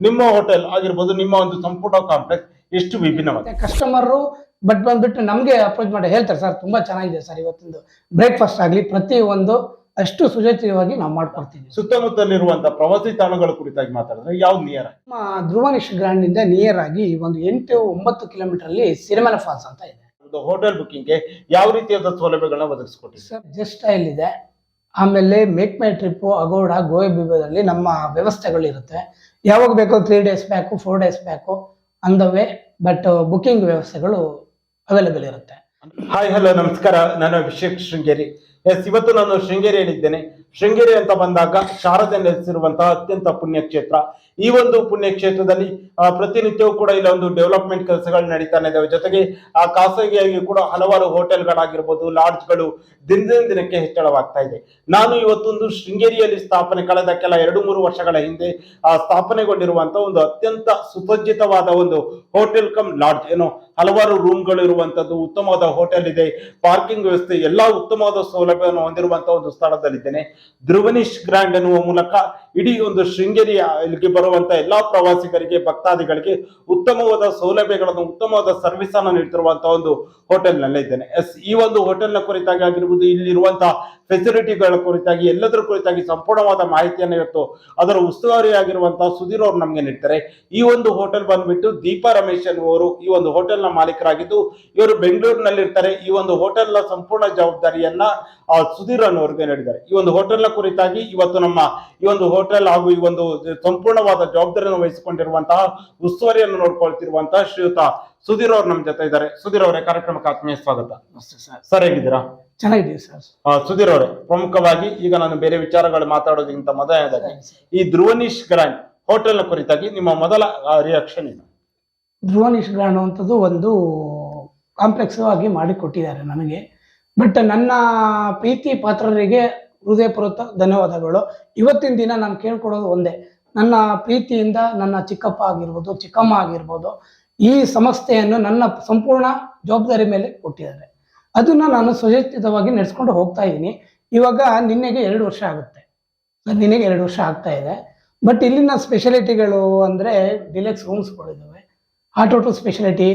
ನಿಮ್ಮ ಹೋಟೆಲ್ ಆಗಿರ್ಬೋದು ನಿಮ್ಮ ಒಂದು ಸಂಪುಟ ಕಾಂಪ್ಲೆಕ್ಸ್ ಎಷ್ಟು ವಿಭಿನ್ನವಾಗಿದೆ? ಕಸ್ಟಮರು ಬಟ್ ಬಂದ್ಬಿಟ್ಟು ನಮಗೆ ಅಪ್ರೋಚ್ ಮಾಡಿ ಹೇಳ್ತಾರೆ ಸರ್ ತುಂಬಾ ಚೆನ್ನಾಗಿದೆ ಸರ್ ಇವತ್ತೊಂದು ಬ್ರೇಕ್ಫಾಸ್ಟ್ ಆಗಲಿ ಪ್ರತಿ ಒಂದು ಅಷ್ಟು ಸುಜಾತೀಯವಾಗಿ ನಾವು ಮಾಡ್ಕೊಡ್ತೀವಿ ಸುತ್ತಮುತ್ತಲಿರುವಂತಹ ಪ್ರವಾಸಿ ತಾಣಗಳ ಕುರಿತಾಗಿ ಮಾತಾಡಿದ್ರೆ ಯಾವ ನಿಯರ್ ನಮ್ಮ ಧ್ರುವನಿಶ್ ಗ್ರ್ಯಾಂಡ್ ಇಂದ ನಿಯರ್ ಆಗಿ ಒಂದು ಎಂಟು ಒಂಬತ್ತು ಕಿಲೋಮೀಟರ್ ಅಲ್ಲಿ ಸಿರಿಮಲ ಫಾಲ್ಸ್ ಅಂತ ಇದೆ. ಒಂದು ಹೋಟೆಲ್ ಬುಕ್ಕಿಂಗ್ಗೆ ಯಾವ ರೀತಿಯಾದ ಸೌಲಭ್ಯಗಳನ್ನ ಒದಗಿಸ್ಕೊಟ್ಟಿದೆ ಸರ್ ಜಸ್ಟ್ ಸ್ಟೈಲ್ ಇದೆ. ಆಮೇಲೆ ಮೇಕ್ ಮೈ ಟ್ರಿಪ್ಪು ಅಗೋಡ ಗೋವೆ ಬಿಬದಲ್ಲಿ ನಮ್ಮ ವ್ಯವಸ್ಥೆಗಳಿರುತ್ತೆ. ಯಾವಾಗ ಬೇಕೋ three days back four days back ಅಂದವೇ but booking ವ್ಯವಸ್ಥೆಗಳು ಅವೈಲೇಬಲ್ ಇರುತ್ತೆ. ಹಾಯ್ ಹಲೋ ನಮಸ್ಕಾರ. ನಾನು ಅಭಿಷೇಕ್ ಶೃಂಗೇರಿ. ಎಸ್ ಇವತ್ತು ನಾನು ಶೃಂಗೇರಿಯಲ್ಲಿದ್ದೇನೆ. ಶೃಂಗೇರಿ ಅಂತ ಬಂದಾಗ ಶಾರದೆ ನೆಲೆಸಿರುವಂತಹ ಅತ್ಯಂತ ಪುಣ್ಯಕ್ಷೇತ್ರ. ಈ ಒಂದು ಪುಣ್ಯಕ್ಷೇತ್ರದಲ್ಲಿ ಪ್ರತಿನಿತ್ಯವೂ ಕೂಡ ಇಲ್ಲಿ ಒಂದು ಡೆವಲಪ್ಮೆಂಟ್ ಕೆಲಸಗಳು ನಡೀತಾನೆ ಇದಾವೆ. ಜೊತೆಗೆ ಆ ಖಾಸಗಿಯಾಗಿ ಕೂಡ ಹಲವಾರು ಹೋಟೆಲ್ಗಳಾಗಿರ್ಬೋದು ಲಾಡ್ಜ್ಗಳು ದಿನದಿಂದ ದಿನಕ್ಕೆ ಹೆಚ್ಚಳವಾಗ್ತಾ ಇದೆ. ನಾನು ಇವತ್ತೊಂದು ಶೃಂಗೇರಿಯಲ್ಲಿ ಸ್ಥಾಪನೆ ಕಳೆದ ಕೆಲ ಎರಡು ಮೂರು ವರ್ಷಗಳ ಹಿಂದೆ ಆ, ಸ್ಥಾಪನೆಗೊಂಡಿರುವಂತಹ ಒಂದು ಅತ್ಯಂತ ಸುಸಜ್ಜಿತವಾದ ಒಂದು ಹೋಟೆಲ್ ಕಮ್ ಲಾಡ್ಜ್. ಏನೋ ಹಲವಾರು ರೂಮ್ಗಳು ಇರುವಂತದ್ದು ಉತ್ತಮವಾದ ಹೋಟೆಲ್ ಇದೆ. ಪಾರ್ಕಿಂಗ್ ವ್ಯವಸ್ಥೆ ಎಲ್ಲಾ ಉತ್ತಮವಾದ ಸೌಲಭ್ಯವನ್ನು ಹೊಂದಿರುವಂತಹ ಒಂದು ಸ್ಥಳದಲ್ಲಿದ್ದೇನೆ. ಧ್ರುವನಿಶ್ ಗ್ರ್ಯಾಂಡ್ ಎನ್ನುವ ಮೂಲಕ ಇಡೀ ಒಂದು ಶೃಂಗೇರಿ ಇಲ್ಲಿಗೆ ಬರುವಂತಹ ಎಲ್ಲಾ ಪ್ರವಾಸಿಗರಿಗೆ, ಭಕ್ತಾದಿಗಳಿಗೆ ಉತ್ತಮವಾದ ಸೌಲಭ್ಯಗಳನ್ನು, ಉತ್ತಮವಾದ ಸರ್ವಿಸ್ ಅನ್ನು ನೀಡ್ತಿರುವಂತಹ ಒಂದು ಹೋಟೆಲ್ ನಲ್ಲೇ ಇದ್ದೇನೆ. ಎಸ್, ಈ ಒಂದು ಹೋಟೆಲ್ನ ಕುರಿತಾಗಿ ಆಗಿರ್ಬೋದು ಇಲ್ಲಿರುವಂತಹ ಫೆಸಿಲಿಟಿಗಳ ಕುರಿತಾಗಿ, ಎಲ್ಲದರ ಕುರಿತಾಗಿ ಸಂಪೂರ್ಣವಾದ ಮಾಹಿತಿಯನ್ನು ಇವತ್ತು ಅದರ ಉಸ್ತುವಾರಿ ಆಗಿರುವಂತಹ ಸುಧೀರ್ ಅವರು ನಮಗೆ ನೀಡ್ತಾರೆ. ಈ ಒಂದು ಹೋಟೆಲ್ ಬಂದ್ಬಿಟ್ಟು ದೀಪಾ ರಮೇಶ್ ಎನ್ನುವರು ಈ ಒಂದು ಹೋಟೆಲ್ನ ಮಾಲೀಕರಾಗಿದ್ದು, ಇವರು ಬೆಂಗಳೂರಿನಲ್ಲಿ ಇರ್ತಾರೆ ಈ ಒಂದು ಹೋಟೆಲ್ನ ಸಂಪೂರ್ಣ ಜವಾಬ್ದಾರಿಯನ್ನ ಸುಧೀರ್ ಅನ್ನೋರಿಗೆ ನೀಡಿದ್ದಾರೆ ಈ ಒಂದು ಹೋಟೆಲ್ನ ಕುರಿತಾಗಿ ಇವತ್ತು ನಮ್ಮ ಈ ಒಂದು ಹೋಟೆಲ್ ಹಾಗೂ ಈ ಒಂದು ಸಂಪೂರ್ಣವಾದ ಜವಾಬ್ದಾರಿಯನ್ನು ವಹಿಸಿಕೊಂಡಿರುವಂತಹ ಉಸ್ತುವಾರಿಯನ್ನು ನೋಡ್ಕೊಳ್ತಿರುವಂತಹ ಶ್ರೀಯುತ ಸುಧೀರ್ ಅವರು ನಮ್ಮ ಜೊತೆ ಇದ್ದಾರೆ. ಸುಧೀರ್ ಅವರೇ ಕಾರ್ಯಕ್ರಮಕ್ಕೆ ಆತ್ಮೀಯ ಸ್ವಾಗತ. ಸರ್. ಹೇಗಿದ್ದೀರಾ? ಚೆನ್ನಾಗಿದೆ ಸರ್. ಆ, ಸುಧೀರ್ ಅವರೇ ಪ್ರಮುಖವಾಗಿ ಈಗ ನಾನು ಬೇರೆ ವಿಚಾರಗಳು ಮಾತಾಡೋದಕ್ಕಿಂತ ಮೊದಲನೇದಾಗಿ ಈ ಧ್ರುವನೀಶ್ ಗ್ರ್ಯಾಂಡ್ ಹೋಟೆಲ್ನ ಕುರಿತಾಗಿ ನಿಮ್ಮ ಮೊದಲ ರಿಯಾಕ್ಷನ್ ಏನು? ಧ್ರುವನಿಶ್ ಗ್ರಾಂಡ್ ಅಂತದ್ದು ಒಂದು ಕಾಂಪ್ಲೆಕ್ಸ್ ಆಗಿ ಮಾಡಿಕೊಟ್ಟಿದ್ದಾರೆ ನನಗೆ. ಬಟ್ ನನ್ನ ಪ್ರೀತಿ ಪಾತ್ರರಿಗೆ ಹೃದಯಪೂರ್ವಕ ಧನ್ಯವಾದಗಳು. ಇವತ್ತಿನ ದಿನ ನಾನು ಕೇಳ್ಕೊಡೋದು ಒಂದೇ. ನನ್ನ ಪ್ರೀತಿಯಿಂದ ನನ್ನ ಚಿಕ್ಕಪ್ಪ ಆಗಿರ್ಬೋದು, ಚಿಕ್ಕಮ್ಮ ಆಗಿರ್ಬೋದು, ಈ ಸಂಸ್ಥೆಯನ್ನು ನನ್ನ ಸಂಪೂರ್ಣ ಜವಾಬ್ದಾರಿ ಮೇಲೆ ಕೊಟ್ಟಿದ್ದಾರೆ. ಅದನ್ನ ನಾನು ಸುಜಾತಿತವಾಗಿ ನಡೆಸ್ಕೊಂಡು ಹೋಗ್ತಾ ಇದ್ದೀನಿ ಇವಾಗ ನಿನ್ನೆಗೆ ಎರಡು ವರ್ಷ ಆಗುತ್ತೆ. ನಿನಗೆ ಎರಡು ವರ್ಷ ಆಗ್ತಾ ಇದೆ. ಬಟ್ ಇಲ್ಲಿನ ಸ್ಪೆಷಾಲಿಟಿಗಳು ಅಂದರೆ ಡಿಲೆಕ್ಸ್ ರೂಮ್ಸ್ಗಳಿದ್ದಾವೆ ಆಟೋ ಟು ಸ್ಪೆಷಾಲಿಟಿ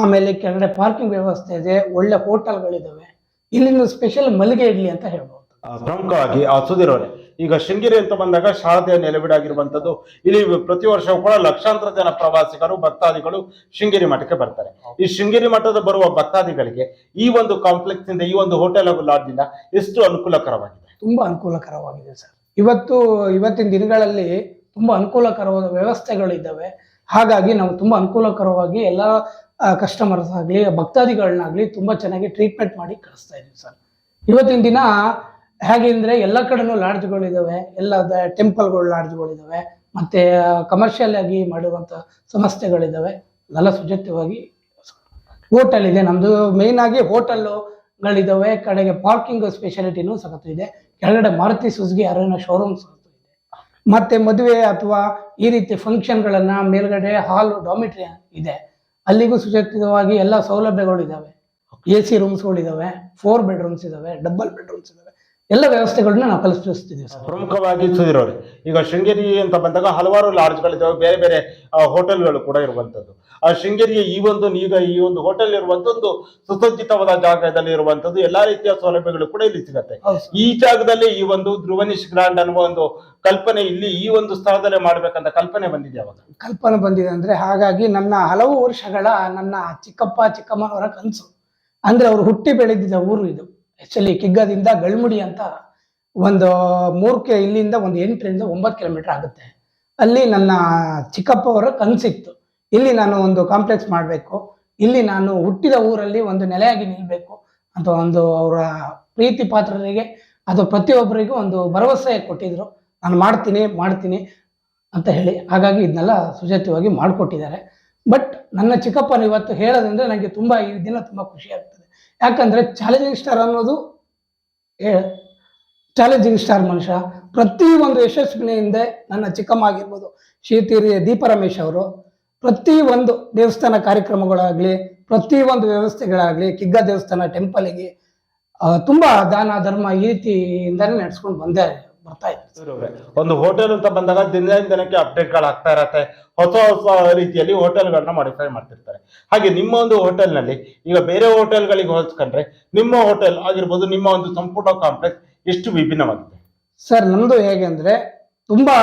ಆಮೇಲೆ ಕೆಳಗಡೆ ಪಾರ್ಕಿಂಗ್ ವ್ಯವಸ್ಥೆ ಇದೆ, ಒಳ್ಳೆ ಹೋಟೆಲ್ಗಳಿದ್ದಾವೆ ಇಲ್ಲಿನ ಸ್ಪೆಷಲ್ ಮಲ್ಲಿಗೆ ಇಡ್ಲಿ ಅಂತ ಹೇಳ್ಬೋದು. ಪ್ರಮುಖವಾಗಿ ಆ, ಸುಧೀರ್ ಅವರೇ ಈಗ ಶೃಂಗೇರಿ ಅಂತ ಬಂದಾಗ ಶಾರದೆಯ ನೆಲೆಬಿಡಾಗಿರುವಂತದ್ದು ಇಲ್ಲಿ ಪ್ರತಿ ವರ್ಷವೂ ಕೂಡ ಲಕ್ಷಾಂತರ ಜನ ಪ್ರವಾಸಿಗರು ಭಕ್ತಾದಿಗಳು ಶೃಂಗೇರಿ ಮಠಕ್ಕೆ ಬರ್ತಾರೆ. ಈ ಶೃಂಗೇರಿ ಮಠದ ಬರುವ ಭಕ್ತಾದಿಗಳಿಗೆ ಈ ಒಂದು ಕಾಂಪ್ಲೆಕ್ಸ್ ಇಂದ ಈ ಒಂದು ಹೋಟೆಲ್ ಹಾಗೂ ಲಾಡ್ಜ್ ಇಂದ ಎಷ್ಟು ಅನುಕೂಲಕರವಾಗಿದೆ? ತುಂಬಾ ಅನುಕೂಲಕರವಾಗಿದೆ ಸರ್. ಇವತ್ತು ಇವತ್ತಿನ ದಿನಗಳಲ್ಲಿ ತುಂಬಾ ಅನುಕೂಲಕರವಾದ ವ್ಯವಸ್ಥೆಗಳಿದ್ದಾವೆ ಹಾಗಾಗಿ ನಾವು ತುಂಬ ಅನುಕೂಲಕರವಾಗಿ ಎಲ್ಲ ಕಸ್ಟಮರ್ಸ್ ಆಗಲಿ, ಭಕ್ತಾದಿಗಳನ್ನಾಗಲಿ ತುಂಬ ಚೆನ್ನಾಗಿ ಟ್ರೀಟ್ಮೆಂಟ್ ಮಾಡಿ ಕಳಿಸ್ತಾ ಇದ್ದೀವಿ ಸರ್. ಇವತ್ತಿನ ದಿನ ಹೇಗೆ ಅಂದರೆ ಎಲ್ಲ ಕಡೆನೂ ಲಾಡ್ಜ್ಗಳಿದ್ದಾವೆ ಎಲ್ಲ ಟೆಂಪಲ್ಗಳು ಲಾಡ್ಜ್ಗಳಿದ್ದಾವೆ ಮತ್ತು ಕಮರ್ಷಿಯಲ್ ಆಗಿ ಮಾಡಿರುವಂಥ ಸಂಸ್ಥೆಗಳಿದ್ದಾವೆ ಎಲ್ಲ ಸುಜಾತ್ಯವಾಗಿ ಹೋಟೆಲ್ ಇದೆ. ನಮ್ಮದು ಮೇಯ್ನ್ ಆಗಿ ಹೋಟೆಲ್ಗಳಿದ್ದಾವೆ ಕಡೆಗೆ ಪಾರ್ಕಿಂಗ್ ಸ್ಪೆಷಾಲಿಟಿನೂ ಸಖತ್ತು ಇದೆ. ಕೆಳಗಡೆ ಮಾರುತಿ ಸುಜುಗಿ ಅರಣ್ಯ ಶೋರೂಮ್ ಸಖತ್ತು ಇದೆ ಮತ್ತೆ ಮದುವೆ ಅಥವಾ ಈ ರೀತಿ ಫಂಕ್ಷನ್ಗಳನ್ನ ಮೇಲ್ಗಡೆ ಹಾಲ್ ಡಾಮಿಟ್ರಿ ಇದೆ. ಅಲ್ಲಿಗೂ ಸುಜಾತಿತವಾಗಿ ಎಲ್ಲ ಸೌಲಭ್ಯಗಳು ಇದಾವೆ. ಎ ಸಿ ರೂಮ್ಸ್ಗಳಿದಾವೆ ಫೋರ್ ಬೆಡ್ರೂಮ್ಸ್ ಇದಾವೆ. ಡಬಲ್ ಬೆಡ್ರೂಮ್ಸ್ ಇದಾವೆ. ಎಲ್ಲ ವ್ಯವಸ್ಥೆಗಳನ್ನ ನಾವು ಕಲಿಸ್ತಿದ್ದೀವಿ ಸರ್. ಪ್ರಮುಖವಾಗಿ ಸುಧೀರ್ ಈಗ ಶೃಂಗೇರಿ ಅಂತ ಬಂದಾಗ ಹಲವಾರು ಲಾಡ್ಜ್ಗಳಿದ್ದಾವೆ ಬೇರೆ ಬೇರೆ ಹೋಟೆಲ್ಗಳು ಕೂಡ ಇರುವಂತದ್ದು ಆ ಶೃಂಗೇರಿಯ ಈ ಒಂದು ಈಗ ಈ ಒಂದು ಹೋಟೆಲ್ ಇರುವಂತ ಒಂದು ಸುಸಜ್ಜಿತವಾದ ಜಾಗದಲ್ಲಿ ಇರುವಂತದ್ದು ಎಲ್ಲಾ ರೀತಿಯ ಸೌಲಭ್ಯಗಳು ಕೂಡ ಇಲ್ಲಿ ಸಿಗತ್ತೆ. ಈ ಜಾಗದಲ್ಲಿ ಈ ಒಂದು ಧ್ರುವನಿಶ್ ಗ್ರಾಂಡ್ ಅನ್ನುವ ಒಂದು ಕಲ್ಪನೆ ಇಲ್ಲಿ ಈ ಒಂದು ಸ್ಥಳದಲ್ಲೇ ಮಾಡ್ಬೇಕಂತ ಕಲ್ಪನೆ ಬಂದಿದೆ ಅವಾಗ? ಕಲ್ಪನೆ ಬಂದಿದೆ ಅಂದ್ರೆ ಹಾಗಾಗಿ ನನ್ನ ಹಲವು ವರ್ಷಗಳ ನನ್ನ ಚಿಕ್ಕಪ್ಪ ಚಿಕ್ಕಮ್ಮನವರ ಕನಸು. ಅಂದ್ರೆ ಅವರು ಹುಟ್ಟಿ ಬೆಳೆದಿದ್ದ ಊರು ಇದು. ಆಕ್ಚುಲಿ ಕಿಗ್ಗದಿಂದ ಗಳ್ಮುಡಿ ಅಂತ ಒಂದು ಮೂರು ಕೆ ಇಲ್ಲಿಂದ ಒಂದು ಎಂಟರಿಂದ ಒಂಬತ್ತು ಕಿಲೋಮೀಟರ್ ಆಗುತ್ತೆ. ಅಲ್ಲಿ ನನ್ನ ಚಿಕ್ಕಪ್ಪ ಅವರ ಕನಸಿತ್ತು. ಇಲ್ಲಿ ನಾನು ಒಂದು ಕಾಂಪ್ಲೆಕ್ಸ್ ಮಾಡಬೇಕು. ಇಲ್ಲಿ ನಾನು ಹುಟ್ಟಿದ ಊರಲ್ಲಿ ಒಂದು ನೆಲೆಯಾಗಿ ನಿಲ್ಲಬೇಕು ಅಂತ ಒಂದು ಅವರ ಪ್ರೀತಿ ಪಾತ್ರರಿಗೆ, ಅದು ಪ್ರತಿಯೊಬ್ಬರಿಗೂ ಒಂದು ಭರವಸೆ ಕೊಟ್ಟಿದ್ರು. ನಾನು ಮಾಡ್ತೀನಿ ಮಾಡ್ತೀನಿ ಅಂತ ಹೇಳಿ. ಹಾಗಾಗಿ ಇದನ್ನೆಲ್ಲ ಸುಜಾತವಾಗಿ ಮಾಡಿಕೊಟ್ಟಿದ್ದಾರೆ. ಬಟ್ ನನ್ನ ಚಿಕ್ಕಪ್ಪನ ಇವತ್ತು ಹೇಳೋದಂದ್ರೆ ನನಗೆ ತುಂಬ ಈ ದಿನ ತುಂಬ ಖುಷಿ ಆಗ್ತದೆ. ಯಾಕಂದರೆ ಚಾಲೆಂಜಿಂಗ್ ಸ್ಟಾರ್ ಅನ್ನೋದು ಚಾಲೆಂಜಿಂಗ್ ಸ್ಟಾರ್ ಮನುಷ್ಯ. ಪ್ರತಿ ಒಂದು ಯಶಸ್ವಿನ ಹಿಂದೆ ನನ್ನ ಚಿಕ್ಕಮ್ಮ ಆಗಿರ್ಬೋದು ಶ್ರೀತಿರಿ ದೀಪರಮೇಶ್ ಅವರು, ಪ್ರತಿ ಒಂದು ದೇವಸ್ಥಾನ ಕಾರ್ಯಕ್ರಮಗಳಾಗಲಿ, ಪ್ರತಿ ಒಂದು ವ್ಯವಸ್ಥೆಗಳಾಗಲಿ, ಕಿಗ್ಗ ದೇವಸ್ಥಾನ ಟೆಂಪಲಿಗೆ ತುಂಬ ದಾನ, ಧರ್ಮ ಈ ರೀತಿಯಿಂದಲೇ ನಡೆಸ್ಕೊಂಡು ಬಂದೇ. ಬರ್ತಾ ಇತ್ತು ಒಂದು ಹೋಟೆಲ್ ಅಂತ ಬಂದಾಗ ದಿನದಿಂದ ದಿನಕ್ಕೆ ಅಪ್ಡೇಟ್ಗಳು ಆಗ್ತಾ ಇರತ್ತೆ. ಹೊಸ ಹೊಸ ರೀತಿಯಲ್ಲಿ ಹೋಟೆಲ್ಗಳನ್ನ ಮಾಡಿಫೈ ಮಾಡ್ತಿರ್ತಾರೆ. ಹಾಗೆ ನಿಮ್ಮ ಒಂದು ಹೋಟೆಲ್ನಲ್ಲಿ ಈಗ ಬೇರೆ ಹೋಟೆಲ್ಗಳಿಗೆ ಹೋಲಿಸ್ಕೊಂಡ್ರೆ ನಿಮ್ಮ ಹೋಟೆಲ್ ಆಗಿರ್ಬೋದು ನಿಮ್ಮ ಒಂದು ಸಂಪೂರ್ಣ ಕಾಂಪ್ಲೆಕ್ಸ್ ಎಷ್ಟು ವಿಭಿನ್ನವಾಗಿದೆ? ಸರ್ ನಮ್ದು ಹೇಗೆ ಅಂದರೆ ತುಂಬಾ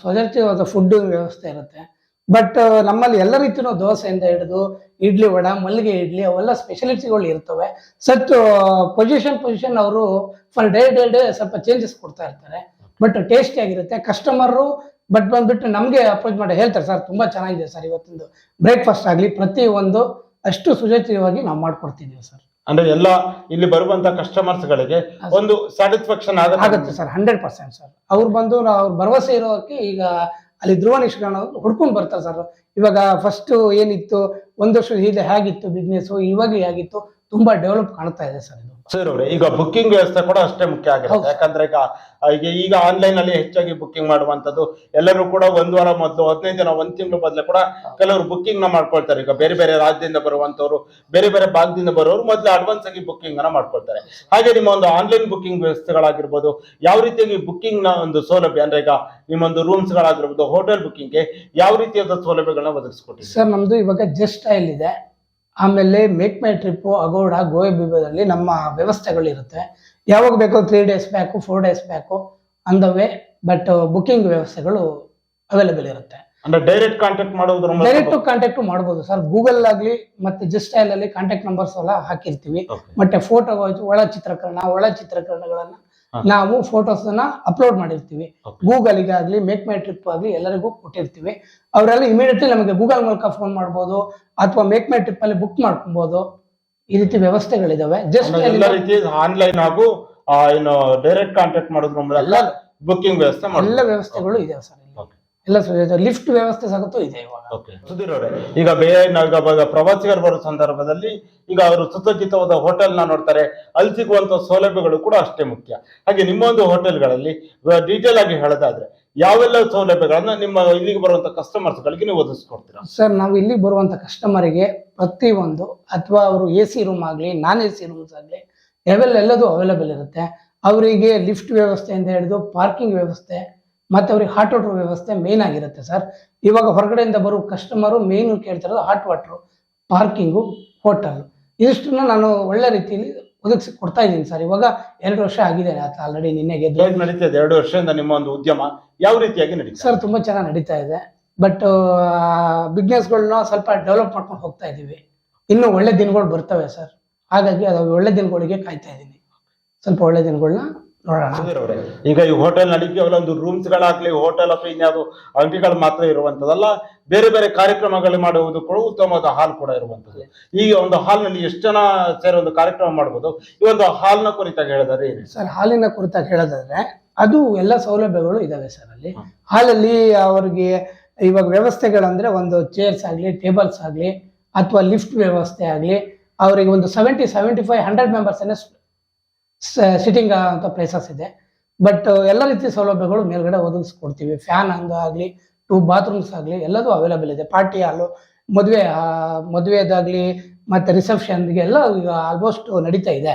ಸ್ವಜಾತಿವಾದ ಫುಡ್ ವ್ಯವಸ್ಥೆ ಇರುತ್ತೆ. ಬಟ್ ನಮ್ಮಲ್ಲಿ ಎಲ್ಲ ರೀತಿಯೂ ದೋಸೆಯಿಂದ ಹಿಡಿದು ಇಡ್ಲಿ ವಡ ಮಲ್ಲಿಗೆ ಇಡ್ಲಿ ಅವೆಲ್ಲ ಸ್ಪೆಷಾಲಿಟಿಗಳು ಇರ್ತವೆ. ಸಟ್ ಪೊಸಿಷನ್ ಪೊಸಿಷನ್ ಅವರು ಫಾರ್ ಡೇ ಡೇ ಡೇ ಸ್ವಲ್ಪ ಚೇಂಜಸ್ ಕೊಡ್ತಾ ಇರ್ತಾರೆ. ಬಟ್ ಟೇಸ್ಟಿ ಆಗಿರುತ್ತೆ. ಕಸ್ಟಮರು ಬಟ್ ಬಂದ್ಬಿಟ್ಟು ನಮಗೆ ಅಪ್ರೋಚ್ ಮಾಡಿ ಹೇಳ್ತಾರೆ ಸರ್ ತುಂಬ ಚೆನ್ನಾಗಿದೆ ಸರ್ ಇವತ್ತಿಂದು ಬ್ರೇಕ್ಫಾಸ್ಟ್ ಆಗಲಿ ಪ್ರತಿ ಒಂದು ಅಷ್ಟು ಸುಜಾತಿಯವಾಗಿ ನಾವು ಮಾಡ್ಕೊಡ್ತಿದ್ದೀವಿ ಸರ್. ಅಂದ್ರೆ ಎಲ್ಲ ಇಲ್ಲಿ ಬರುವಂತ ಕಸ್ಟಮರ್ಸ್ ಗಳಿಗೆ ಒಂದು ಸ್ಯಾಟಿಸ್ಫ್ಯಾಕ್ಷನ್ ಆಗುತ್ತೆ ಆಗುತ್ತೆ ಸರ್ ಹಂಡ್ರೆಡ್ ಪರ್ಸೆಂಟ್ ಸರ್. ಅವ್ರು ಬಂದು ಅವ್ರ ಭರವಸೆ ಇರೋಕೆ ಈಗ ಅಲ್ಲಿ ಧ್ರುವ ನಿಷ್ಕರಣ ಹುಡ್ಕೊಂಡು ಬರ್ತಾರೆ ಸರ್ ಇವಾಗ ಫಸ್ಟ್ ಏನಿತ್ತು, ಒಂದು ವರ್ಷ ಹಿಂದೆ ಹೇಗಿತ್ತು ಬಿಸ್ನೆಸ್ ಇವಾಗ ಹೇಗಿತ್ತು, ತುಂಬಾ ಡೆವಲಪ್ ಕಾಣ್ತಾ ಇದೆ ಸರ್ ಇದು. ಸರ್ ಅವ್ರೆ ಈಗ ಬುಕ್ಕಿಂಗ್ ವ್ಯವಸ್ಥೆ ಕೂಡ ಅಷ್ಟೇ ಮುಖ್ಯ ಆಗಿದೆ. ಯಾಕಂದ್ರೆ ಈಗ ಈಗ ಈಗ ಆನ್ಲೈನ್ ಅಲ್ಲಿ ಹೆಚ್ಚಾಗಿ ಬುಕ್ಕಿಂಗ್ ಮಾಡುವಂತದ್ದು ಎಲ್ಲರೂ ಕೂಡ ಒಂದ್ ವಾರ ಮೊದಲು ಹದಿನೈದು ದಿನ ಒಂದ್ ತಿಂಗಳು ಮೊದಲೇ ಕೂಡ ಕೆಲವರು ಬುಕ್ಕಿಂಗ್ನ ಮಾಡ್ಕೊಳ್ತಾರೆ. ಈಗ ಬೇರೆ ಬೇರೆ ರಾಜ್ಯದಿಂದ ಬರುವಂತವ್ರು ಬೇರೆ ಬೇರೆ ಭಾಗದಿಂದ ಬರೋರು ಮೊದಲು ಅಡ್ವಾನ್ಸ್ ಆಗಿ ಬುಕ್ಕಿಂಗ್ ಅನ್ನ ಮಾಡ್ಕೊಳ್ತಾರೆ. ಹಾಗೆ ನಿಮ್ಮ ಒಂದು ಆನ್ಲೈನ್ ಬುಕ್ಕಿಂಗ್ ವ್ಯವಸ್ಥೆಗಳಾಗಿರ್ಬೋದು ಯಾವ ರೀತಿಯಾಗಿ ಬುಕ್ಕಿಂಗ್ನ ಒಂದು ಸೌಲಭ್ಯ ಅಂದ್ರೆ ಈಗ ನಿಮ್ಮೊಂದು ರೂಮ್ಸ್ ಗಳಾಗಿರ್ಬೋದು ಹೋಟೆಲ್ ಬುಕ್ಕಿಂಗ್ಗೆ ಯಾವ ರೀತಿಯಾದ ಸೌಲಭ್ಯಗಳನ್ನ ಒದಗಿಸ್ಕೊಟ್ಟಿದೆ ಸರ್ ನಮ್ದು ಇವಾಗ ಜಸ್ಟ್ ಇದೆ. ಆಮೇಲೆ ಮೇಕ್ ಮೈ ಟ್ರಿಪ್ಪು ಅಗೋಡ ಗೋವೆ ಬಿಬೋದಲ್ಲಿ ನಮ್ಮ ವ್ಯವಸ್ಥೆಗಳಿರುತ್ತೆ ಯಾವಾಗ ಬೇಕೋ three days back four days back ಅಂದವೇ but booking ವ್ಯವಸ್ಥೆಗಳು ಅವೈಲೇಬಲ್ ಇರುತ್ತೆ ಅಂದ್ರೆ ಡೈರೆಕ್ಟ್ ಕಾಂಟ್ಯಾಕ್ಟ್ ಮಾಡೋದ್ರ ಡೈರೆಕ್ಟ್ ಕಾಂಟ್ಯಾಕ್ಟ್ ಮಾಡಬಹುದು ಸರ್ ಗೂಗಲ್ ಆಗಲಿ ಮತ್ತೆ ಜಸ್ಟ್ ಅಲ್ಲಿ ಕಾಂಟ್ಯಾಕ್ಟ್ ನಂಬರ್ಸ್ ಎಲ್ಲ ಹಾಕಿರ್ತೀವಿ. ಮತ್ತೆ ಫೋಟೋ ಒಳ ಚಿತ್ರೀಕರಣ ಒಳ ಚಿತ್ರೀಕರಣಗಳನ್ನ. ನಾವು ಫೋಟೋಸ್ ಅನ್ನ ಅಪ್ಲೋಡ್ ಮಾಡಿರ್ತೀವಿ. ಗೂಗಲ್ ಗೂಗಲ್ಗೆ ಆಗ್ಲಿ ಮೇಕ್ ಮೈ ಟ್ರಿಪ್ ಆಗ್ಲಿ ಎಲ್ಲರಿಗೂ ಕೊಟ್ಟಿರ್ತೀವಿ. ಅವರೆಲ್ಲ ಇಮಿಡಿಯೇಟ್ಲಿ ನಮಗೆ ಗೂಗಲ್ ಮೂಲಕ ಫೋನ್ ಮಾಡ್ಬೋದು ಅಥವಾ ಮೇಕ್ ಮೈ ಟ್ರಿಪ್ ಅಲ್ಲಿ ಬುಕ್ ಮಾಡ್ಕೊಬಹುದು ಈ ರೀತಿ ವ್ಯವಸ್ಥೆಗಳಿದಾವೆ. ಜಸ್ಟ್ ಎಲ್ಲ ರೀತಿ ಆನ್ಲೈನ್ ಹಾಗೂ ಏನು ಡೈರೆಕ್ಟ್ ಕಾಂಟ್ಯಾಕ್ಟ್ ಮಾಡೋದ್ರ ಮೂಲಕ ಬುಕ್ಕಿಂಗ್ ವ್ಯವಸ್ಥೆ ಎಲ್ಲ ವ್ಯವಸ್ಥೆಗಳು ಇದಾವೆ ಸರ್. ಎಲ್ಲ ಲಿಫ್ಟ್ ವ್ಯವಸ್ಥೆ ಸಗತು ಇದೆ ಇವಾಗ. ಓಕೆ. ಸುಧೀರ್ ಅವರೇ ಈಗ ಬೇರೆ ಬ- ಪ್ರವಾಸಿಗರು ಬರೋ ಸಂದರ್ಭದಲ್ಲಿ ಈಗ ಅವರು ಸುಸಜ್ಜಿತವಾದ ಹೋಟೆಲ್ನ ನೋಡ್ತಾರೆ. ಅಲ್ಲಿ ಸಿಗುವಂತ ಸೌಲಭ್ಯಗಳು ಕೂಡ ಅಷ್ಟೇ ಮುಖ್ಯ. ಹಾಗೆ ನಿಮ್ಮ ಒಂದು ಹೋಟೆಲ್ಗಳಲ್ಲಿ ಡೀಟೇಲ್ ಆಗಿ ಹೇಳೋದಾದ್ರೆ ಯಾವೆಲ್ಲ ಸೌಲಭ್ಯಗಳನ್ನ ನಿಮ್ಮ ಇಲ್ಲಿಗೆ ಬರುವಂತ ಕಸ್ಟಮರ್ಸ್ ಗಳಿಗೆ ನೀವು ಒದಗಿಸ್ಕೊಡ್ತೀರಾ? ಸರ್ ನಾವು ಇಲ್ಲಿ ಬರುವಂತ ಕಸ್ಟಮರಿಗೆ ಪ್ರತಿಯೊಂದು ಅಥವಾ ಅವರು ಎ ಸಿ ರೂಮ್ ಆಗಲಿ ನಾನ್ ಎ ಸಿ ರೂಮ್ಸ್ ಆಗಲಿ ಅವೆಲ್ಲ ಎಲ್ಲದೂ ಅವೈಲೇಬಲ್ ಇರುತ್ತೆ. ಅವರಿಗೆ ಲಿಫ್ಟ್ ವ್ಯವಸ್ಥೆ ಅಂತ ಹಿಡಿದು ಪಾರ್ಕಿಂಗ್ ವ್ಯವಸ್ಥೆ ಮತ್ತೆ ಅವ್ರಿಗೆ ಹಾಟ್ ವಾಟರ್ ವ್ಯವಸ್ಥೆ ಮೇನ್ ಆಗಿರುತ್ತೆ ಸರ್ ಇವಾಗ ಹೊರಗಡೆಯಿಂದ ಬರೋ ಕಸ್ಟಮರು ಮೇನ್ ಕೇಳ್ತಿರೋದು ಹಾಟ್ ವಾಟ್ರು ಪಾರ್ಕಿಂಗು ಹೋಟೆಲ್ ಇದಿಷ್ಟನ್ನ ನಾನು ಒಳ್ಳೆ ರೀತಿಯಲ್ಲಿ ಒದಗಿಸಿ ಕೊಡ್ತಾ ಇದ್ದೀನಿ ಸರ್ ಇವಾಗ ಎರಡು ವರ್ಷ ಆಗಿದೆ ಆಲ್ರೆಡಿ ನಿನ್ನೆ ಗೆದ್ದು. ನಡೀತಾ ಇದೆ? ಎರಡು ವರ್ಷದಿಂದ ನಿಮ್ಮ ಒಂದು ಉದ್ಯಮ ಯಾವ ರೀತಿಯಾಗಿ ನಡೀತಾ ಸರ್ ತುಂಬ ಚೆನ್ನಾಗಿ ನಡೀತಾ ಇದೆ. ಬಟ್ ಬಿಸ್ನೆಸ್ಗಳನ್ನ ಸ್ವಲ್ಪ ಡೆವಲಪ್ ಮಾಡ್ಕೊಂಡು ಹೋಗ್ತಾ ಇದ್ದೀವಿ ಇನ್ನೂ ಒಳ್ಳೆ ದಿನಗಳು ಬರ್ತವೆ ಸರ್ ಹಾಗಾಗಿ ಅದು ಒಳ್ಳೆ ದಿನಗಳಿಗೆ ಕಾಯ್ತಾ ಇದ್ದೀನಿ ಸ್ವಲ್ಪ ಒಳ್ಳೆ ದಿನಗಳನ್ನ ನೋಡೋಣ. ಅವರೇ ಈಗ ಈ ಹೋಟೆಲ್ ಕೇವಲ ಒಂದು ರೂಮ್ಸ್ ಗಳಾಗ್ಲಿ ಹೋಟೆಲ್ ಅಥವಾ ಇನ್ಯಾವುದು ಅಂಗಡಿಗಳು ಮಾತ್ರ ಇರುವಂತದಲ್ಲ ಬೇರೆ ಬೇರೆ ಕಾರ್ಯಕ್ರಮಗಳು ಮಾಡುವುದು ಕೂಡ ಉತ್ತಮವಾದ ಹಾಲ್ ಕೂಡ ಇರುವಂತದ್ದು ಈಗ ಒಂದು ಹಾಲ್ನಲ್ಲಿ ಎಷ್ಟು ಜನ ಸೇರಿ ಒಂದು ಕಾರ್ಯಕ್ರಮ ಮಾಡಬಹುದು ಈ ಒಂದು ಹಾಲ್ನ ಕುರಿತಾಗಿ ಹೇಳಿದ್ರೆ ಸರ್ ಹಾಲಿನ ಕುರಿತಾಗಿ ಹೇಳೋದಾದ್ರೆ ಅದು ಎಲ್ಲ ಸೌಲಭ್ಯಗಳು ಇದಾವೆ ಸರ್ ಅಲ್ಲಿ. ಹಾಲಲ್ಲಿ ಅವ್ರಿಗೆ ಇವಾಗ ವ್ಯವಸ್ಥೆಗಳಂದ್ರೆ ಒಂದು ಚೇರ್ಸ್ ಆಗಲಿ ಟೇಬಲ್ಸ್ ಆಗಲಿ ಅಥವಾ ಲಿಫ್ಟ್ ವ್ಯವಸ್ಥೆ ಆಗಲಿ ಅವರಿಗೆ ಒಂದು seventy seventy five hundred members sitting ಅಂತ ಪ್ಲೇಸಸ್ ಇದೆ. ಬಟ್ ಎಲ್ಲ ರೀತಿಯ ಸೌಲಭ್ಯಗಳು ಮೇಲ್ಗಡೆ ಒದಗಿಸ್ಕೊಡ್ತೀವಿ. ಫ್ಯಾನ್ ಅಂದು ಆಗಲಿ ಟೂ ಬಾತ್ರೂಮ್ಸ್ ಆಗಲಿ, ಎಲ್ಲದೂ ಅವೈಲೇಬಲ್ ಇದೆ. ಪಾರ್ಟಿ ಹಾಲು ಮದುವೆ ಮದುವೆದಾಗಲಿ, ಮತ್ತೆ ರಿಸೆಪ್ಷನ್ಗೆ ಎಲ್ಲ ಈಗ ಆಲ್ಮೋಸ್ಟ್ ನಡೀತಾ ಇದೆ.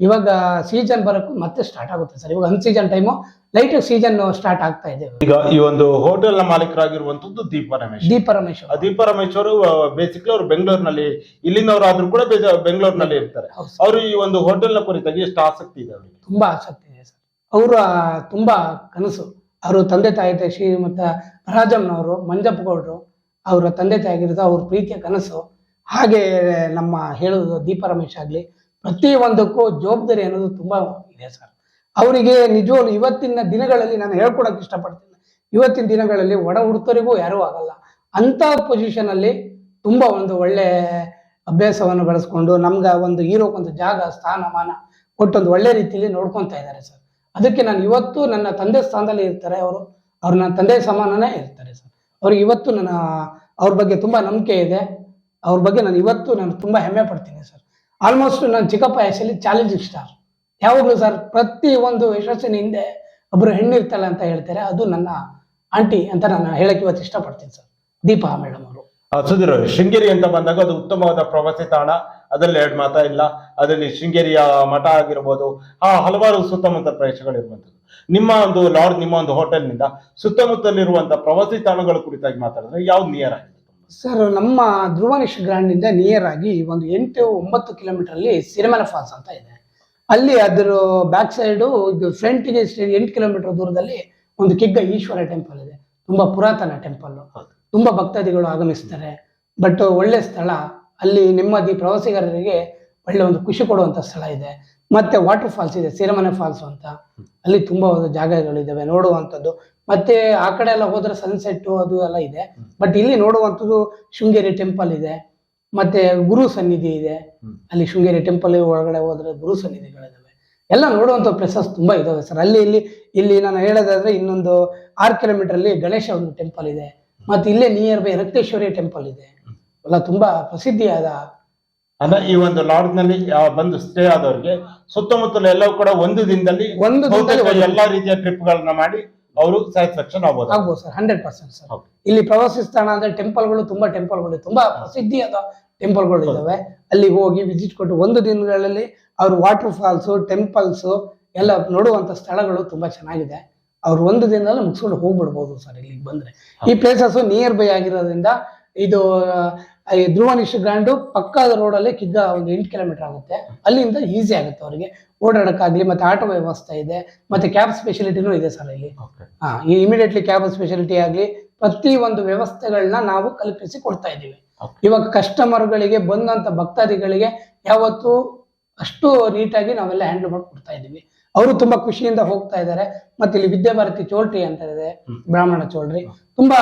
ಇವಾಗ ಸೀಸನ್ ಬರೋಕ್ಕೂ ಮತ್ತೆ ಸ್ಟಾರ್ಟ್ ಆಗುತ್ತೆ ಸರ್ ಇವಾಗ on season time light season start ಆಗ್ತಾ ಇದೆ ಈಗ ಈ ಒಂದು ಹೋಟೆಲ್ನ ಮಾಲೀಕರಾಗಿರುವಂತದ್ದು ದೀಪ ರಮೇಶ್. ದೀಪ ರಮೇಶ್ ಆ ದೀಪ ರಮೇಶ್ ಅವರು ಬೇಸಿಕ್ಲಿ ಅವರು ಬೆಂಗಳೂರಿನಲ್ಲಿ ಇಲ್ಲಿಂದವರಾದ್ರೂ ಕೂಡ ಬೇಜ- ಬೆಂಗಳೂರಿನಲ್ಲಿ ಇರ್ತಾರೆ. ಅವರು ಈ ಒಂದು ಹೋಟೆಲ್ನ ಕುರಿತಾಗಿ ಎಷ್ಟು ಆಸಕ್ತಿ ಇದೆ ಅವರಿಗೆ? ತುಂಬಾ ಆಸಕ್ತಿ ಇದೆ ಸರ್ ಅವರ ತುಂಬಾ ಕನಸು. ಅವರು ತಂದೆ ತಾಯಿ ಶ್ರೀ ಮತ್ತು ರಾಜಮ್ಮನವರು ಮಂಜಪ್ಪ ಗೌಡ್ರು ಅವರ ತಂದೆ ತಾಯಿ ಆಗಿರೋದು ಅವ್ರ ಪ್ರೀತಿಯ ಕನಸು. ಹಾಗೆ ನಮ್ಮ ಹೇಳೋದು ದೀಪ ರಮೇಶ್ ಆಗಲಿ ಪ್ರತಿ ಒಂದಕ್ಕೂ ಜವಾಬ್ದಾರಿ ಅನ್ನೋದು ತುಂಬಾ ಇದೆ ಸರ್. ಅವರಿಗೆ ನಿಜವಾಗ್ಲು ಇವತ್ತಿನ ದಿನಗಳಲ್ಲಿ ನಾನು ಹೇಳ್ಕೊಡಕ್ಕೆ ಇಷ್ಟಪಡ್ತೀನಿ. ಇವತ್ತಿನ ದಿನಗಳಲ್ಲಿ ಒಡ ಹುಡ್ತರಿಗೂ ಯಾರೂ ಆಗಲ್ಲ. ಅಂತ ಪೊಸಿಷನ್ ಅಲ್ಲಿ ತುಂಬಾ ಒಂದು ಒಳ್ಳೆ ಅಭ್ಯಾಸವನ್ನು ಬೆಳೆಸ್ಕೊಂಡು ನಮ್ಗೆ ಒಂದು ಹೀರೋಕ್ಕೊಂದು ಜಾಗ, ಸ್ಥಾನಮಾನ ಕೊಟ್ಟೊಂದು ಒಳ್ಳೆ ರೀತಿಯಲ್ಲಿ ನೋಡ್ಕೊತಾ ಇದ್ದಾರೆ ಸರ್. ಅದಕ್ಕೆ ನಾನು ಇವತ್ತು ನನ್ನ ತಂದೆ ಸ್ಥಾನದಲ್ಲಿ ಇರ್ತಾರೆ, ಅವರು ಅವ್ರು ನನ್ನ ತಂದೆ ಸಮಾನನೇ ಇರ್ತಾರೆ ಸರ್. ಅವ್ರಿಗೆ ಇವತ್ತು ನನ್ನ, ಅವ್ರ ಬಗ್ಗೆ ತುಂಬಾ ನಂಬಿಕೆ ಇದೆ. ಅವ್ರ ಬಗ್ಗೆ ನಾನು ಇವತ್ತು ನಾನು ತುಂಬಾ ಹೆಮ್ಮೆ ಪಡ್ತೀನಿ ಸರ್. ಆಲ್ಮೋಸ್ಟ್ ನನ್ನ ಚಿಕ್ಕಪ್ಪ ಹೆಸರಲ್ಲಿ ಚಾಲೆಂಜಿಂಗ್ ಸ್ಟಾರ್ ಯಾವಾಗಲೂ ಸರ್ ಪ್ರತಿ ಒಂದು ಯಶಸ್ಸಿನ ಹಿಂದೆ ಒಬ್ಬರು ಹೆಣ್ಣು ಇರ್ತಾಳೆ ಅಂತ ಹೇಳ್ತಾರೆ. ಅದು ನನ್ನ ಆಂಟಿ ಅಂತ ನಾನು ಹೇಳಕ್ಕೆ ಇವತ್ತು ಇಷ್ಟಪಡ್ತೀನಿ ಸರ್ ದೀಪಾ ಮೇಡಮ್ ಅವರು. ಸುಧೀರ್ ಶೃಂಗೇರಿ ಅಂತ ಬಂದಾಗ ಅದು ಉತ್ತಮವಾದ ಪ್ರವಾಸಿ ತಾಣ. ಅದರಲ್ಲಿ ಎರಡು ಮಾತಾ ಇಲ್ಲ. ಅದರಲ್ಲಿ ಶೃಂಗೇರಿಯ ಮಠ ಆಗಿರ್ಬೋದು. ಆ, ಹಲವಾರು ಸುತ್ತಮುತ್ತ ಪ್ರದೇಶಗಳು ಇರುವಂತದ್ದು ನಿಮ್ಮ ಒಂದು ಲಾಡ್ಜ್, ನಿಮ್ಮ ಒಂದು ಹೋಟೆಲ್ನಿಂದ ಸುತ್ತಮುತ್ತಲಿರುವಂತಹ ಪ್ರವಾಸಿ ತಾಣಗಳ ಕುರಿತಾಗಿ ಮಾತಾಡಿದ್ರೆ ಯಾವ್ದು ನಿಯರ್ ಆಗಿದೆ? ಸರ್ ನಮ್ಮ ಧ್ರುವನಿಶ್ ಗ್ರ್ಯಾಂಡಿಂದ ನಿಯರ್ ಆಗಿ ಒಂದು ಎಂಟು ಒಂಬತ್ತು ಕಿಲೋಮೀಟರ್ ಅಲ್ಲಿ ಸಿರಿಮನೆ ಫಾಲ್ಸ್ ಅಂತ ಇದೆ. ಅಲ್ಲಿ ಅದರ ಬ್ಯಾಕ್ ಸೈಡು ಇದು ಫ್ರಂಟಿಗೆ ಎಂಟು ಕಿಲೋಮೀಟರ್ ದೂರದಲ್ಲಿ ಒಂದು ಕಿಗ್ಗ ಈಶ್ವರ ಟೆಂಪಲ್ ಇದೆ. ತುಂಬಾ ಪುರಾತನ ಟೆಂಪಲ್. ತುಂಬಾ ಭಕ್ತಾದಿಗಳು ಆಗಮಿಸ್ತಾರೆ. ಬಟ್ ಒಳ್ಳೆ ಸ್ಥಳ. ಅಲ್ಲಿ ನೆಮ್ಮದಿ ಪ್ರವಾಸಿಗರಿಗೆ ಒಳ್ಳೆ ಒಂದು ಖುಷಿ ಕೊಡುವಂತ ಸ್ಥಳ ಇದೆ. ಮತ್ತೆ ವಾಟರ್ ಫಾಲ್ಸ್ ಇದೆ ಸಿರಮನೆ ಫಾಲ್ಸ್ ಅಂತ. ಅಲ್ಲಿ ತುಂಬಾ ಒಂದು ಜಾಗಗಳಿದಾವೆ ನೋಡುವಂಥದ್ದು ಮತ್ತೆ ಆ ಕಡೆ ಎಲ್ಲ ಹೋದ್ರೆ ಸನ್ಸೆಟ್ ಅದು ಎಲ್ಲ ಇದೆ. ಬಟ್ ಇಲ್ಲಿ ನೋಡುವಂಥದ್ದು ಶೃಂಗೇರಿ ಟೆಂಪಲ್ ಇದೆ. ಮತ್ತೆ ಗುರು ಸನ್ನಿಧಿ ಇದೆ. ಅಲ್ಲಿ ಶೃಂಗೇರಿ ಟೆಂಪಲ್ ಒಳಗಡೆ ಹೋದ್ರೆ ಗುರು ಸನ್ನಿಧಿಗಳಿದಾವೆ. ಎಲ್ಲ ನೋಡುವಂಥ ಪ್ಲೇಸಸ್ ತುಂಬಾ ಇದಾವೆ ಸರ್. ಅಲ್ಲಿ ಇಲ್ಲಿ ಇಲ್ಲಿ ನಾನು ಹೇಳೋದಾದ್ರೆ ಇನ್ನೊಂದು ಆರು ಕಿಲೋಮೀಟರ್ ಅಲ್ಲಿ ಗಣೇಶ ಒಂದು ಟೆಂಪಲ್ ಇದೆ. ಮತ್ತೆ ಇಲ್ಲೇ ನಿಯರ್ ಬೈ ರಕ್ತೇಶ್ವರಿ ಟೆಂಪಲ್ ಇದೆ. ಎಲ್ಲ ತುಂಬಾ ಪ್ರಸಿದ್ಧಿಯಾದ ಅಂದ್ರೆ ಈ ಒಂದು ಲಾಡ್ಜ್ನಲ್ಲಿ ಬಂದು ಸ್ಟೇ ಆದವರಿಗೆ ಸುತ್ತಮುತ್ತಲ ಎಲ್ಲವೂ ಕೂಡ ಒಂದು ದಿನದಲ್ಲಿ ಒಂದು ದಿನದಲ್ಲಿ ಎಲ್ಲಾ ರೀತಿಯ ಟ್ರಿಪ್ ಗಳನ್ನ ಮಾಡಿ ಅವರು ಸ್ಯಾಟಿಸ್ಫ್ಯಾಕ್ಷನ್ ಆಗ್ಬೋದು. ಆಗ್ಬೋದು ಸರ್ ಹಂಡ್ರೆಡ್ ಪರ್ಸೆಂಟ್ ಸರ್. ಇಲ್ಲಿ ಪ್ರವಾಸಿ ಸ್ಥಾನ ಅಂದ್ರೆ ಟೆಂಪಲ್ಗಳು ತುಂಬಾ ಟೆಂಪಲ್ಗಳು ತುಂಬಾ ಪ್ರಸಿದ್ಧಿಯಾದ ಟೆಂಪಲ್ಗಳು ಇದಾವೆ. ಅಲ್ಲಿ ಹೋಗಿ ವಿಸಿಟ್ ಕೊಟ್ಟು ಒಂದು ದಿನಗಳಲ್ಲಿ ಅವ್ರ ವಾಟರ್ ಫಾಲ್ಸ್ ಟೆಂಪಲ್ಸ್ ಎಲ್ಲ ನೋಡುವಂತ ಸ್ಥಳಗಳು ತುಂಬಾ ಚೆನ್ನಾಗಿದೆ. ಅವ್ರು ಒಂದು ದಿನದಲ್ಲಿ ಮುಗಿಸ್ಕೊಂಡು ಹೋಗ್ಬಿಡ್ಬೋದು ಸರ್ ಇಲ್ಲಿಗೆ ಬಂದ್ರೆ. ಈ ಪ್ಲೇಸಸ್ ನಿಯರ್ ಬೈ ಆಗಿರೋದ್ರಿಂದ ಇದು ಧ್ರುವ ಈ ಧ್ರುವನಿಶ್ ಗ್ರ್ಯಾಂಡು ಪಕ್ಕದ ರೋಡಲ್ಲಿ ಕಿಗ್ಗ ಒಂದು ಎಂಟು ಕಿಲೋಮೀಟರ್ ಆಗುತ್ತೆ. ಅಲ್ಲಿಂದ ಈಸಿ ಆಗುತ್ತೆ ಅವರಿಗೆ. ಓಡಾಡಕ್ಕಾಗ್ಲಿ ಮತ್ತೆ ಆಟೋ ವ್ಯವಸ್ಥೆ ಇದೆ ಮತ್ತೆ ಕ್ಯಾಬ್ ಸ್ಪೆಷಾಲಿಟಿನೂ ಇದೆ ಸರ್ ಇಲ್ಲಿ ಹಾಂ ಈ ಇಮಿಡಿಯೇಟ್ಲಿ ಕ್ಯಾಬ್ ಸ್ಪೆಷಾಲಿಟಿ ಆಗಲಿ ಪ್ರತಿ ಒಂದು ವ್ಯವಸ್ಥೆಗಳನ್ನ ನಾವು ಕಲ್ಪಿಸಿ ಕೊಡ್ತಾ ಇದ್ದೀವಿ. ಇವಾಗ ಕಸ್ಟಮರ್ಗಳಿಗೆ ಬಂದಂತ ಭಕ್ತಾದಿಗಳಿಗೆ ಯಾವತ್ತು ಅಷ್ಟು ನೀಟಾಗಿ ನಾವೆಲ್ಲ ಹ್ಯಾಂಡಲ್ ಮಾಡಿ ಕೊಡ್ತಾ ಇದ್ದೀವಿ. ಅವರು ತುಂಬಾ ಖುಷಿಯಿಂದ ಹೋಗ್ತಾ ಇದ್ದಾರೆ. ಮತ್ತೆ ಇಲ್ಲಿ ವಿದ್ಯಾಭಾರತಿ ಚೋಲ್ಟ್ರಿ ಅಂತ ಇದೆ ಬ್ರಾಹ್ಮಣ ಚೋಲ್ಟ್ರಿ. ತುಂಬಾ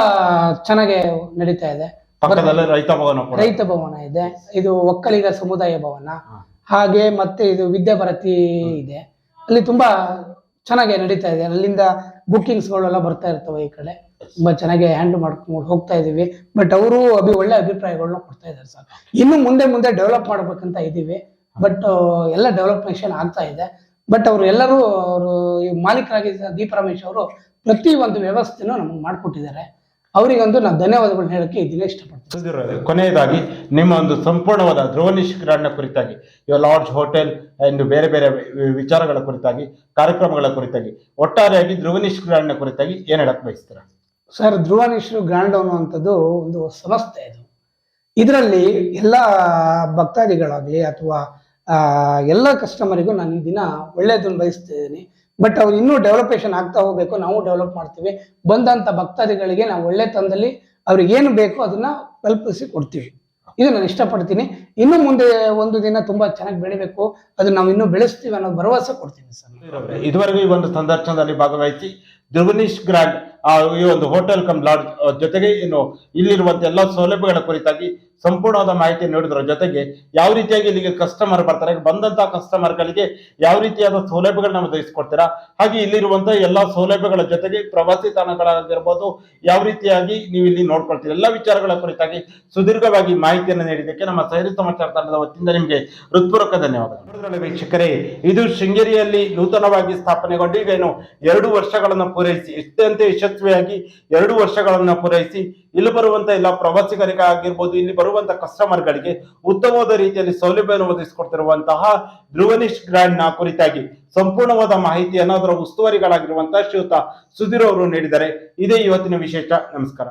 ಚೆನ್ನಾಗಿ ನಡೀತಾ ಇದೆ. ಪಕ್ಕದಲ್ಲೇ ರೈತ ಭವನ ಕೂಡ. ರೈತ ಭವನ ಇದೆ. ಇದು ಒಕ್ಕಲಿಗ ಸಮುದಾಯ ಭವನ. ಹಾಗೆ ಮತ್ತೆ ಇದು ವಿದ್ಯಾಭಾರತಿ ಇದೆ. ಅಲ್ಲಿ ತುಂಬಾ ಚೆನ್ನಾಗಿ ನಡೀತಾ ಇದೆ. ಅಲ್ಲಿಂದ ಬುಕ್ಕಿಂಗ್ಸ್ಗಳೆಲ್ಲ ಗಳೆಲ್ಲ ಬರ್ತಾ ಇರ್ತವೆ ಈ ಕಡೆ. ತುಂಬಾ ಚೆನ್ನಾಗಿ ಹ್ಯಾಂಡಲ್ ಮಾಡ್ಕೊಂಡು ಹೋಗ್ತಾ ಇದೀವಿ ಬಟ್ ಅವರು ಅಭಿ ಒಳ್ಳೆ ಅಭಿಪ್ರಾಯಗಳನ್ನ ಕೊಡ್ತಾ ಇದ್ದಾರೆ ಸರ್. ಇನ್ನು ಮುಂದೆ ಮುಂದೆ ಡೆವಲಪ್ ಮಾಡ್ಬೇಕಂತ ಇದೀವಿ ಬಟ್ ಎಲ್ಲ ಡೆವಲಪ್ಮೆಂಟ್ ಆಗ್ತಾ ಇದೆ. ಬಟ್ ಅವರು ಎಲ್ಲರೂ ಅವರು ಮಾಲೀಕರಾಗಿದ್ದ ಮಾಲೀಕರಾಗಿ ದೀಪ ರಮೇಶ್ ಅವರು ಪ್ರತಿ ಒಂದು ವ್ಯವಸ್ಥೆನೂ ನಮ್ಗೆ ಮಾಡಿಕೊಟ್ಟಿದ್ದಾರೆ. ಅವರಿಗಂತೂ ನಾನು ಧನ್ಯವಾದಗಳನ್ನ ಹೇಳಕ್ಕೆ ಇದನ್ನೇ ಇಷ್ಟಪಡ್ತೀನಿ. ಕೊನೆಯದಾಗಿ ನಿಮ್ಮ ಒಂದು ಸಂಪೂರ್ಣವಾದ ಧ್ರುವನಿಷ್ಕರಣ ಕುರಿತಾಗಿ ಇವ ಲಾಡ್ಜ್ ಹೋಟೆಲ್ ಎಂದು ಬೇರೆ ಬೇರೆ ವಿಚಾರಗಳ ಕುರಿತಾಗಿ ಕಾರ್ಯಕ್ರಮಗಳ ಕುರಿತಾಗಿ ಒಟ್ಟಾರೆಯಾಗಿ ಧ್ರುವನಿಷ್ಕರಣ ಕುರಿತಾಗಿ ಏನ್ ಹೇಳಕ್ ಬಯಸ್ತೀರಾ? ಸರ್ ಧ್ರುವನಿಶ್ರು ಗ್ರ್ಯಾಂಡ್ ಅನ್ನುವಂಥದ್ದು ಒಂದು ಸಂಸ್ಥೆ ಇದು. ಇದರಲ್ಲಿ ಎಲ್ಲ ಭಕ್ತಾದಿಗಳಾಗಲಿ ಅಥವಾ ಎಲ್ಲ ಕಸ್ಟಮರಿಗೂ ನಾನು ಈ ದಿನ ಒಳ್ಳೆಯದನ್ನು ಬಯಸ್ತಿದ್ದೀನಿ ಬಟ್ ಅವ್ರು ಇನ್ನೂ ಡೆವಲಪೇಷನ್ ಆಗ್ತಾ ಹೋಗ್ಬೇಕು, ನಾವು ಡೆವಲಪ್ ಮಾಡ್ತೀವಿ. ಬಂದಂತ ಭಕ್ತಾದಿಗಳಿಗೆ ನಾವು ಒಳ್ಳೆ ತಂದಲ್ಲಿ ಅವ್ರಿಗೆ ಏನು ಬೇಕೋ ಅದನ್ನ ಕಲ್ಪಿಸಿ ಕೊಡ್ತೀವಿ. ಇದು ನಾನು ಇಷ್ಟಪಡ್ತೀನಿ. ಇನ್ನು ಮುಂದೆ ಒಂದು ದಿನ ತುಂಬಾ ಚೆನ್ನಾಗಿ ಬೆಳಿಬೇಕು. ಅದು ನಾವು ಇನ್ನೂ ಬೆಳೆಸ್ತೀವಿ ಅನ್ನೋ ಭರವಸೆ ಕೊಡ್ತೀನಿ ಸರ್ ಇದುವರೆಗೂ ಈ ಒಂದು ಸಂದರ್ಶನದಲ್ಲಿ ಭಾಗವಹಿಸಿ ದುರ್ಗನೀಶ್ ಗ್ರಾಂಡ್ ಈ ಒಂದು ಹೋಟೆಲ್ ಕಮ್ ಲಾಡ್ಜ್ ಜೊತೆಗೆ ಏನು ಇಲ್ಲಿರುವಂತ ಎಲ್ಲ ಸೌಲಭ್ಯಗಳ ಕುರಿತಾಗಿ ಸಂಪೂರ್ಣವಾದ ಮಾಹಿತಿ ನೀಡಿದ್ರ. ಜೊತೆಗೆ ಯಾವ ರೀತಿಯಾಗಿ ಇಲ್ಲಿಗೆ ಕಸ್ಟಮರ್ ಬರ್ತಾರೆ, ಬಂದಂತ ಕಸ್ಟಮರ್ಗಳಿಗೆ ಯಾವ ರೀತಿಯಾದ ಸೌಲಭ್ಯಗಳನ್ನ ಒದಗಿಸ್ಕೊಡ್ತೀರಾ? ಹಾಗೆ ಇಲ್ಲಿರುವಂತ ಎಲ್ಲಾ ಸೌಲಭ್ಯಗಳ ಜೊತೆಗೆ ಪ್ರವಾಸಿ ತಾಣಗಳಾಗಿರ್ಬೋದು, ಯಾವ ರೀತಿಯಾಗಿ ನೀವು ಇಲ್ಲಿ ನೋಡ್ಕೊಳ್ತೀರಿ? ಎಲ್ಲ ವಿಚಾರಗಳ ಕುರಿತಾಗಿ ಸುದೀರ್ಘವಾಗಿ ಮಾಹಿತಿಯನ್ನು ನೀಡಿದ್ದಕ್ಕೆ ನಮ್ಮ ಸೈರಿ ಸಮಾಚಾರ ತಂಡದ ವತಿಯಿಂದ ನಿಮಗೆ ಹೃತ್ಪೂರ್ವಕ ಧನ್ಯವಾದಗಳು. ವೀಕ್ಷಕರೇ, ಇದು ಶೃಂಗೇರಿಯಲ್ಲಿ ನೂತನವಾಗಿ ಸ್ಥಾಪನೆಗೊಂಡು ಈಗ ಏನು ಎರಡು ವರ್ಷಗಳನ್ನು ಪೂರೈಸಿ ಇಷ್ಟಂತೆ ಯಶಸ್ವಿಯಾಗಿ ಎರಡು ವರ್ಷಗಳನ್ನು ಪೂರೈಸಿ, ಇಲ್ಲಿ ಬರುವಂತ ಎಲ್ಲ ಪ್ರವಾಸಿಗರಿಗೆ ಆಗಿರ್ಬೋದು, ಇಲ್ಲಿ ಬರುವಂತ ಕಸ್ಟಮರ್ಗಳಿಗೆ ಉತ್ತಮವಾದ ರೀತಿಯಲ್ಲಿ ಸೌಲಭ್ಯವನ್ನು ಒದಗಿಸಿಕೊಡ್ತಿರುವಂತಹ ಧ್ರುವನಿಶ್ ಗ್ರ್ಯಾಂಡ್ನ ಕುರಿತಾಗಿ ಸಂಪೂರ್ಣವಾದ ಮಾಹಿತಿಯನ್ನು ಅದರ ಉಸ್ತುವಾರಿಗಳಾಗಿರುವಂತಹ ಶ್ರೀಯುತ ಸುಧೀರ್ ಅವರು ನೀಡಿದ್ದಾರೆ. ಇದೇ ಇವತ್ತಿನ ವಿಶೇಷ. ನಮಸ್ಕಾರ.